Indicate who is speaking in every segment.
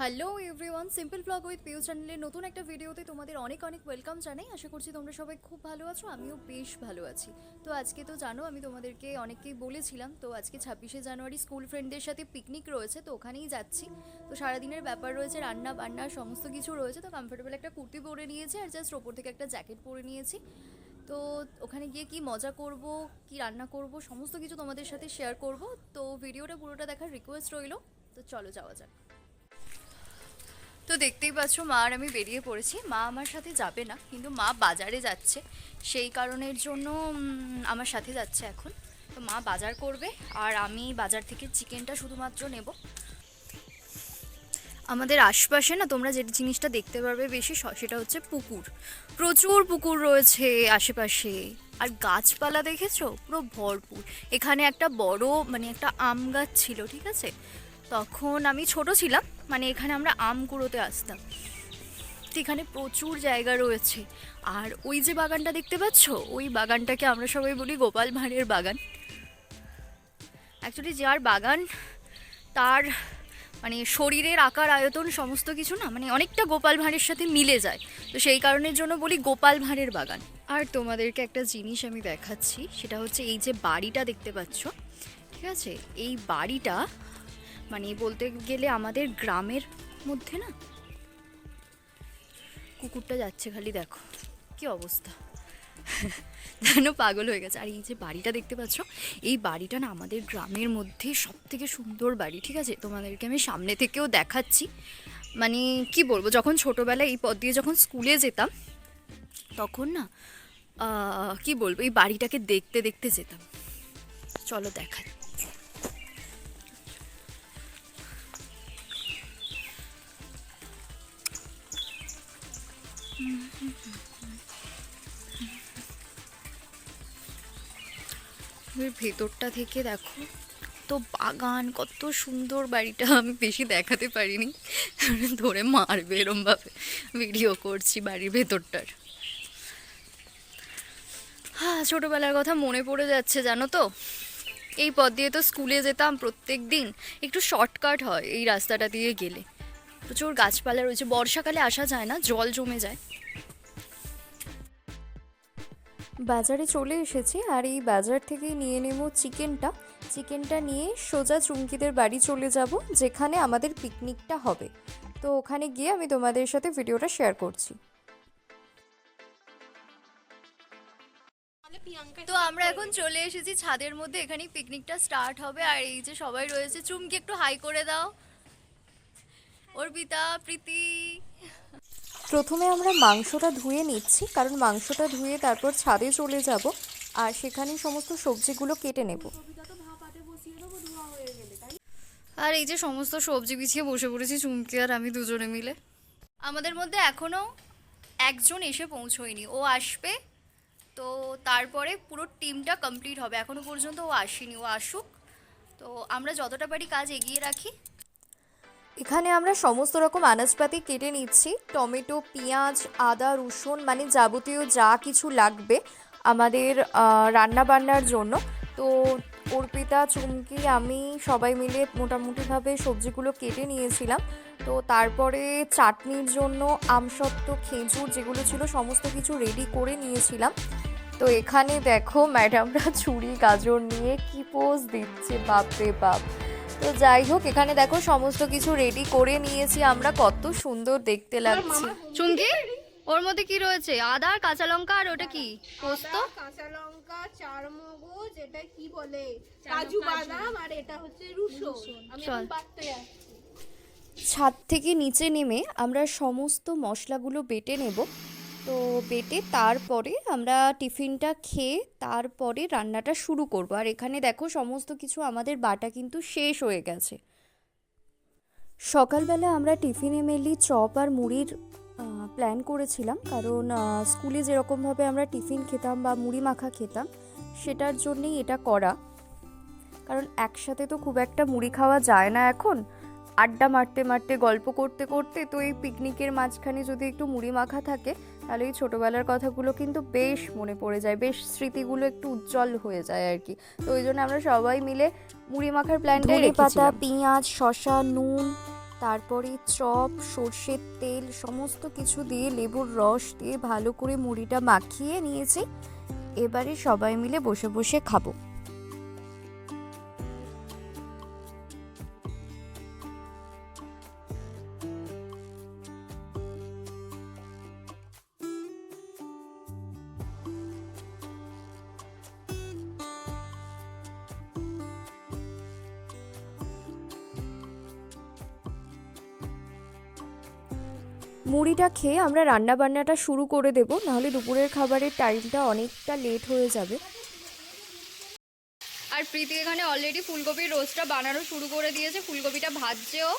Speaker 1: Hello everyone simple blog with Piu চ্যানেলের নতুন একটা ভিডিওতে তোমাদের অনেক অনেক ওয়েলকাম জানাই। আশা করছি তোমরা সবাই খুব ভালো আছো, আমিও বেশ ভালো আছি। তো আজকে তো জানো, আমি তোমাদেরকে অনেককেই বলেছিলাম, তো আজকে ছাব্বিশে জানুয়ারি স্কুল ফ্রেন্ডদের সাথে পিকনিক রয়েছে, তো ওখানেই যাচ্ছি। তো সারাদিনের ব্যাপার রয়েছে, রান্না বান্না সমস্ত কিছু রয়েছে, তো কমফোর্টেবল একটা কুর্তি পরে নিয়েছি আর জাস্ট ওপর থেকে একটা জ্যাকেট পরে নিয়েছি। তো ওখানে গিয়ে কি মজা করব, কি রান্না করব, সমস্ত কিছু তোমাদের সাথে শেয়ার করব। তো ভিডিওটা পুরোটা দেখার রিকোয়েস্ট রইল, তো চলো যাওয়া যাক। তো দেখতেই পাচ্ছ, মা আর আমি বেরিয়ে পড়েছি। মা আমার সাথে যাবে না, কিন্তু মা বাজারে যাচ্ছে। সেই কারণের জন্য আমার সাথে যাচ্ছে এখন। তো মা বাজার করবে, আর আমি বাজার থেকে চিকেনটা শুধুমাত্র নেব। আমাদের আশপাশে না, তোমরা যে জিনিসটা দেখতে পারবে বেশি সেটা হচ্ছে পুকুর। প্রচুর পুকুর রয়েছে আশেপাশে। আর গাছপালা দেখেছ? পুরো ভরপুর। এখানে একটা বড় মানে একটা আম গাছ ছিল, ঠিক আছে? তখন আমি ছোট ছিলাম মানে এখানে আমরা আম কুড়োতে আসতাম। এখানে প্রচুর জায়গা রয়েছে। আর ওই যে বাগানটা দেখতে পাচ্ছ, ওই বাগানটাকে আমরা সবাই বলি গোপাল ভাঁড়ের বাগান। অ্যাকচুয়ালি যার বাগান, তার মানে শরীরের আকার, আয়তন সমস্ত কিছু না মানে অনেকটা গোপাল ভাঁড়ের সাথে মিলে যায়। তো সেই কারণের জন্য বলি গোপাল ভাঁড়ের বাগান। আর তোমাদেরকে একটা জিনিস আমি দেখাচ্ছি, সেটা হচ্ছে এই যে বাড়িটা দেখতে পাচ্ছ, ঠিক আছে? এই বাড়িটা মানে বলতে গেলে আমাদের গ্রামের মধ্যে না? কুকুরটা যাচ্ছে খালি দেখো, কি অবস্থা। যেন পাগল হয়ে গেছে। আর এই যে বাড়িটা দেখতে পাচ্ছ, এই বাড়িটা না আমাদের গ্রামের মধ্যে সব থেকে সুন্দর বাড়ি, ঠিক আছে? তোমাদেরকে আমি সামনে থেকেও দেখাচ্ছি। মানে কি বলব, যখন ছোটোবেলায় এই পথ দিয়ে যখন স্কুলে যেতাম, তখন না কি বলব, এই বাড়িটাকে দেখতে দেখতে যেতাম। চলো দেখা ভেতরটা থেকে দেখো তো বাগান, কত সুন্দর বাড়িটা। আমি বেশি দেখাতে পারিনি। ধরে মারবে এরমভাবে। ভিডিও করছি বাড়ির ভেতরটার। হ্যাঁ ছোটোবেলার কথা মনে পড়ে যাচ্ছে, জানো তো? এই পথ দিয়ে তো স্কুলে যেতাম প্রত্যেক দিন। একটু শর্টকাট হয় এই রাস্তাটা দিয়ে গেলে। প্রচুর গাছপালা রয়েছে। বর্ষাকালে আসা যায় না জল জমে যায়। বাজারে চলে এসেছি আর এই বাজার থেকে নিয়ে নেব চিকেনটা। চিকেনটা নিয়ে সোজা চুমকিদের বাড়ি চলে যাব যেখানে আমাদের পিকনিকটা হবে। তো ওখানে গিয়ে আমি তোমাদের সাথে ভিডিওটা শেয়ার করছি। তো আমরা এখন চলে এসেছি ছাদের মধ্যে এখানেই পিকনিকটা স্টার্ট হবে। আর এই যে সবাই রয়েছে চুমকি একটু হাই করে দাও। অর্পিতা প্রীতি। প্রথমে আমরা মাংসটা ধুয়ে নিচ্ছি কারণ মাংসটা ধুয়ে তারপর ছাদে চলে যাব আর সেখানে সমস্ত সবজিগুলো কেটে নেব। আর এই যে সমস্ত সবজি বিছিয়ে বসে পড়েছি চুমকি আর আমি দুজনে মিলে। আমাদের মধ্যে এখনও একজন এসে পৌঁছয়নি। ও আসবে তো তারপরে পুরো টিমটা কমপ্লিট হবে। এখনও পর্যন্ত ও আসেনি। ও আসুক। তো আমরা যতটা পারি কাজ এগিয়ে রাখি। এখানে আমরা সমস্ত রকম আনাজপাতি কেটে নিচ্ছি। টমেটো, পেঁয়াজ, আদা, রসুন মানে যাবতীয় যা কিছু লাগবে আমাদের রান্না বান্নার জন্য। তো অর্পিতা, চুমকি, আমি সবাই মিলে মোটামুটিভাবে সবজিগুলো কেটে নিয়েছিলাম। তো তারপরে চাটনির জন্য আমসত্ত্ব, খেজুর যেগুলো ছিল সমস্ত কিছু রেডি করে নিয়েছিলাম। তো এখানে দেখো ম্যাডামরা ছুরি গাজর নিয়ে কি পোজ দিচ্ছে, বাপরে বাপ। তো যাই হোক এখানে দেখো সমস্ত কিছু রেডি করে নিয়েছি। আমরা কত সুন্দর দেখতে লাগছে। চুমকি ওর মধ্যে কি রয়েছে? আদা আর কাঁচা লঙ্কা আর ওটা কি? পোস্ত?
Speaker 2: কাঁচা লঙ্কা চার মগজ এটা কি বলে? কাজু বাদাম আর এটা হচ্ছে রসুন। আমি। বাটতে
Speaker 1: ছাদ থেকে নিচে নেমে আমরা সমস্ত মশলাগুলো বেটে নেব। তো বেটে তারপরে আমরা টিফিনটা খেয়ে তারপরে রান্নাটা শুরু করব। আর এখানে দেখো সমস্ত কিছু আমাদের বাটা কিন্তু শেষ হয়ে গেছে। সকালবেলা আমরা টিফিনে মেনলি চপ আর মুড়ির প্ল্যান করেছিলাম। কারণ স্কুলে যেরকমভাবে আমরা টিফিন খেতাম বা মুড়ি মাখা খেতাম, সেটার জন্যেই এটা করা। কারণ একসাথে তো খুব একটা মুড়ি খাওয়া যায় না এখন। আড্ডা মারতে মারতে, গল্প করতে করতে তো এই পিকনিকের মাঝখানে যদি একটু মুড়ি মাখা থাকে তাহলে এই ছোটোবেলার কথাগুলো কিন্তু বেশ মনে পড়ে যায় বেশ স্মৃতিগুলো একটু উজ্জ্বল হয়ে যায় আর কি। তো ওই জন্য আমরা সবাই মিলে মুড়ি মাখার প্ল্যানটাই
Speaker 3: ধনে পাতা পেঁয়াজ শসা নুন
Speaker 1: তারপরে চপ সর্ষের তেল সমস্ত কিছু দিয়ে লেবুর রস দিয়ে ভালো করে মুড়িটা মাখিয়ে নিয়েছি। এবারে সবাই মিলে বসে বসে খাব। মুড়িটা খেয়ে আমরা রান্না বান্নাটা শুরু করে দেব, নাহলে দুপুরের খাবারের টাইমটা অনেকটা লেট হয়ে যাবে। আর প্রীতি এখানে অলরেডি ফুলকপির রোস্টটা বানানো শুরু করে দিয়েছে। ফুলকপিটা ভাজছেও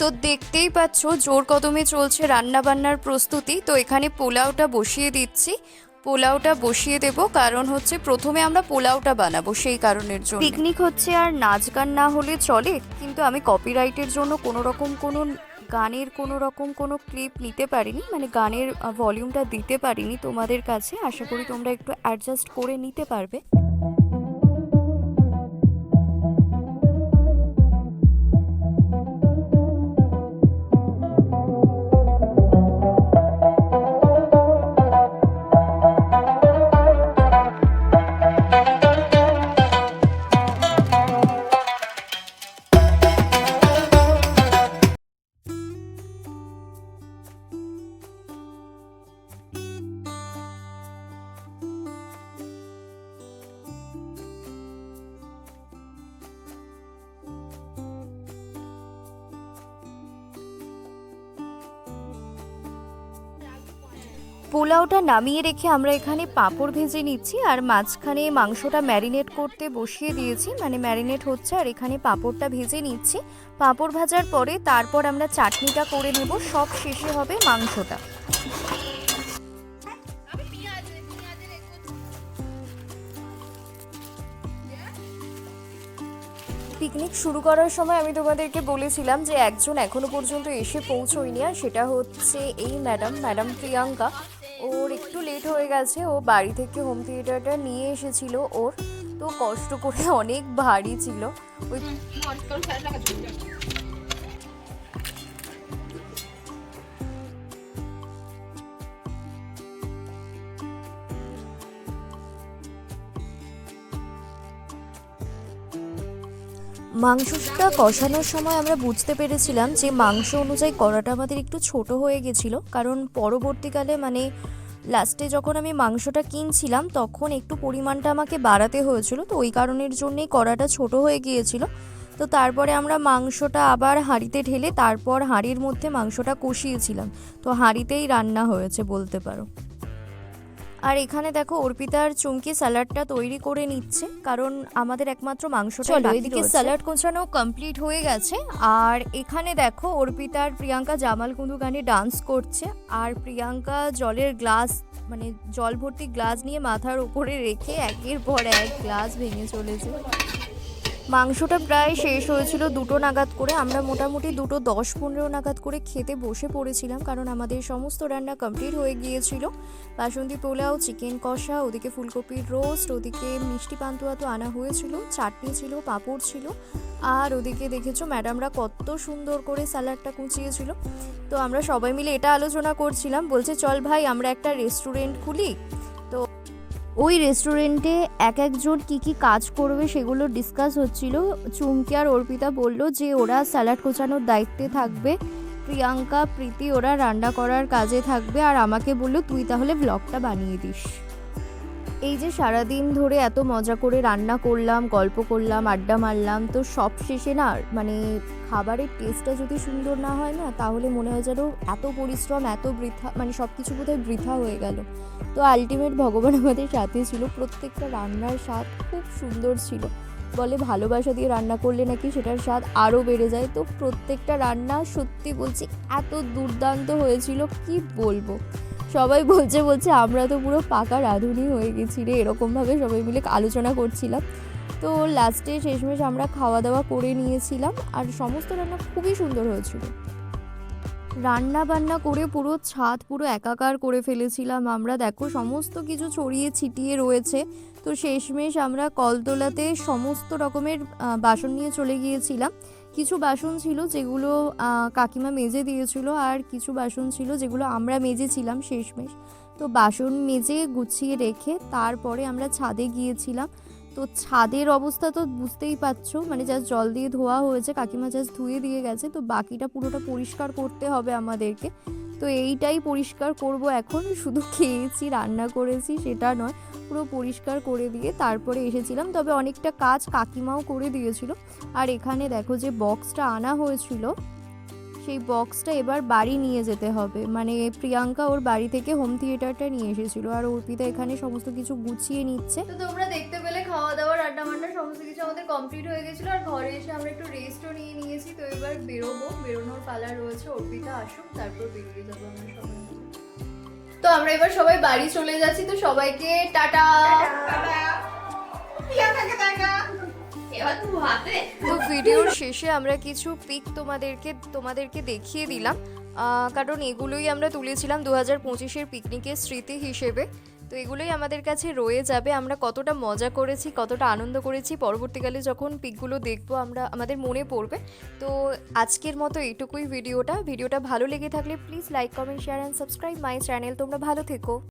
Speaker 1: তো দেখতেই পাচ্ছ, জোর কদমে চলছে রান্না বান্নার প্রস্তুতি। তো এখানে পোলাওটা বসিয়ে দিচ্ছি। পোলাওটা বসিয়ে দেব, কারণ হচ্ছে প্রথমে আমরা পোলাওটা বানাবো সেই কারণের জন্য। পিকনিক হচ্ছে আর নাচ গান না হলে চলে, কিন্তু আমি কপিরাইটের জন্য কোনো রকম কোনো গানের কোনো রকম কোনো ক্লিপ নিতে পারিনি মানে গানের ভলিউমটা দিতে পারিনি তোমাদের কাছে। আশা করি তোমরা একটু অ্যাডজাস্ট করে নিতে পারবে। পোলাওটা নামিয়ে রেখে আমরা এখানে পাঁপড় ভেজে নিচ্ছি আর মাঝখানে মাংসটা ম্যারিনেট করতে বসিয়ে দিয়েছি। মানে ম্যারিনেট হচ্ছে আর এখানে পাঁপড়টা ভেজে নিচ্ছি। পাঁপড় ভাজার পরে তারপর আমরা চাটনিটা করে নেব। সব শেষে হবে মাংসটা। পিকনিক শুরু করার সময় আমি তোমাদেরকে বলেছিলাম যে একজন এখনও পর্যন্ত এসে পৌঁছয়নি। আর সেটা হচ্ছে এই ম্যাডাম ম্যাডাম প্রিয়াঙ্কা। একটু লেট হয়ে গেছে। ও বাড়ি থেকে হোম থিয়েটারটা নিয়ে এসেছিল। ওর তো কষ্ট করে অনেক ভারী ছিল। ওই মাংসটা কষানোর সময় আমরা বুঝতে পেরেছিলাম যে মাংস অনুযায়ী কড়াটা আমাদের একটু ছোট হয়ে গেছিল। কারণ পরবর্তীকালে মানে লাস্টে যখন আমি মাংসটা কিনছিলাম, তখন একটু পরিমাণটা আমাকে বাড়াতে হয়েছিল। তো ওই কারণের জন্যেই কড়াটা ছোট হয়ে গিয়েছিল। তো তারপরে আমরা মাংসটা আবার হাঁড়িতে ঢেলে তারপর হাঁড়ির মধ্যে মাংসটা কষিয়েছিলাম। তো হাঁড়িতেই রান্না হয়েছে বলতে পারো। আর এখানে দেখো অর্পিতার চুমকি স্যালাডটা তৈরি করে নিচ্ছে কারণ আমাদের একমাত্র মাংস
Speaker 3: চলো, এদিকে
Speaker 1: স্যালাড কোঁচানো কমপ্লিট হয়ে গেছে আর এখানে দেখো অর্পিতার প্রিয়াঙ্কা জামাল কুন্দু গানে ডান্স করছে আর প্রিয়াঙ্কা জলের গ্লাস মানে জল ভর্তি গ্লাস নিয়ে মাথার উপরে রেখে একের পর এক গ্লাস ভেঙে চলেছে। মাংসটা প্রায় শেষ হয়েছিল দুটো নাগাদ করে। আমরা মোটামুটি দুটো দশ পনেরো নাগাদ করে খেতে বসে পড়েছিলাম কারণ আমাদের সমস্ত রান্না কমপ্লিট হয়ে গিয়েছিল। বাসন্তী পোলাও, চিকেন কষা, ওদিকে ফুলকপির রোস্ট, ওদিকে মিষ্টি পান্তুয়া তো আনা হয়েছিল, চাটনি ছিল, পাঁপড় ছিল। আর ওদিকে দেখেছ ম্যাডামরা কত সুন্দর করে স্যালাডটা কুচিয়েছিল। তো আমরা সবাই মিলে এটা আলোচনা করছিলাম। বলছে, চল ভাই, আমরা একটা রেস্টুরেন্ট খুলি। ওই রেস্টুরেন্টে এক একজন কি কি কাজ করবে সেগুলো ডিসকাস হচ্ছিল। চুমকি আর অর্পিতা বলল যে ওরা স্যালাড কোচানোর দায়িত্বে থাকবে। প্রিয়াঙ্কা, প্রীতি ওরা রান্না করার কাজে থাকবে। আর আমাকে বলল, তুই তাহলে ব্লগটা বানিয়ে দিস। এই যে সারাদিন ধরে এত মজা করে রান্না করলাম, গল্প করলাম, আড্ডা মারলাম, তো সব শেষে না মানে খাবারের টেস্টটা যদি সুন্দর না হয় না, তাহলে মনে হয় যেন এত পরিশ্রম, এত বৃথা মানে সব কিছু বোধহয় বৃথা হয়ে গেল। তো আলটিমেট ভগবান আমাদের সাথে ছিল। প্রত্যেকটা রান্নার স্বাদ খুব সুন্দর ছিল। বলে ভালোবাসা দিয়ে রান্না করলে নাকি সেটার স্বাদ আরও বেড়ে যায়। তো প্রত্যেকটা রান্না সত্যি বলছি এত দুর্দান্ত হয়েছিল, কি বলব? সবাই বলছে বলছে, আমরা তো পুরো পাকা রাঁধুনি হয়ে গেছি রে। এরকমভাবে সবাই মিলে আলোচনা করছিলাম। তো লাস্টে শেষমেশ আমরা খাওয়া দাওয়া করে নিয়েছিলাম। আর সমস্ত রান্না খুবই সুন্দর হয়েছিল। রান্না বান্না করে পুরো ছাদ পুরো একাকার করে ফেলেছিলাম আমরা। দেখো, সমস্ত কিছু ছড়িয়ে ছিটিয়ে রয়েছে। তো শেষমেশ আমরা কলতলাতে সমস্ত রকমের বাসন নিয়ে চলে গিয়েছিলাম। কিছু বাসন ছিল যেগুলো কাকিমা মেজে দিয়েছিল আর কিছু বাসন ছিল যেগুলো আমরা মেজেছিলাম শেষমেশ। তো বাসন মেজে গুছিয়ে রেখে তারপরে আমরা ছাদে গিয়েছিলাম। তো ছাদের অবস্থা তো বুঝতেই পারছ মানে জাস্ট জল দিয়ে ধোয়া হয়েছে, কাকিমা জাস্ট ধুয়ে দিয়ে গেছে, তো বাকিটা পুরোটা পরিষ্কার করতে হবে আমাদেরকে। তো এইটাই পরিষ্কার করব এখন, শুধু খেয়েছি, রান্না করেছি, সেটা নয়, পুরো পরিষ্কার করে দিয়ে তারপরে এসেছিলাম, তবে অনেকটা কাজ কাকিমাও করে দিয়েছিল। আর এখানে দেখো যে বক্সটা আনা হয়েছিল, সেই বক্সটা এবার বাড়ি নিয়ে যেতে হবে। মানে প্রিয়াঙ্কা ওর বাড়ি থেকে হোম থিয়েটারটা নিয়ে এসেছিল, আর অর্পিতা এখানে সমস্ত কিছু গুছিয়ে নিচ্ছে। তো তোমরা দেখতে খাওয়া দাওয়া, রান্না বান্না, সমস্ত কিছু আমাদের কমপ্লিট হয়ে গেছিল। আর ঘরে এসে আমরা একটু রেস্টও নিয়ে নিয়েছি। তো এবার বেরোবো। বেরোনোর পালা রয়েছে। অর্পিতা আসুক, তারপর বেরিয়ে যাব আমরা সবাই। তো আমরা এবার সবাই বাড়ি চলে যাচ্ছি। তো সবাইকে টাটা! তো ভিডিওর শেষে আমরা কিছু পিক তোমাদেরকে তোমাদেরকে দেখিয়ে দিলাম। কারণ এগুলোই আমরা তুলেছিলাম দু হাজার পঁচিশের পিকনিকের স্মৃতি হিসেবে। তো এগুলোই আমাদের কাছে রয়ে যাবে। আমরা কতটা মজা করেছি, কতটা আনন্দ করেছি। পরবর্তীকালে যখন পিকগুলো দেখব, আমরা, আমাদের মনে পড়বে। তো আজকের মতো এইটুকুই ভিডিওটা। ভিডিওটা ভালো লেগে থাকলে please like comment share and subscribe my channel তোমরা ভালো থেকো।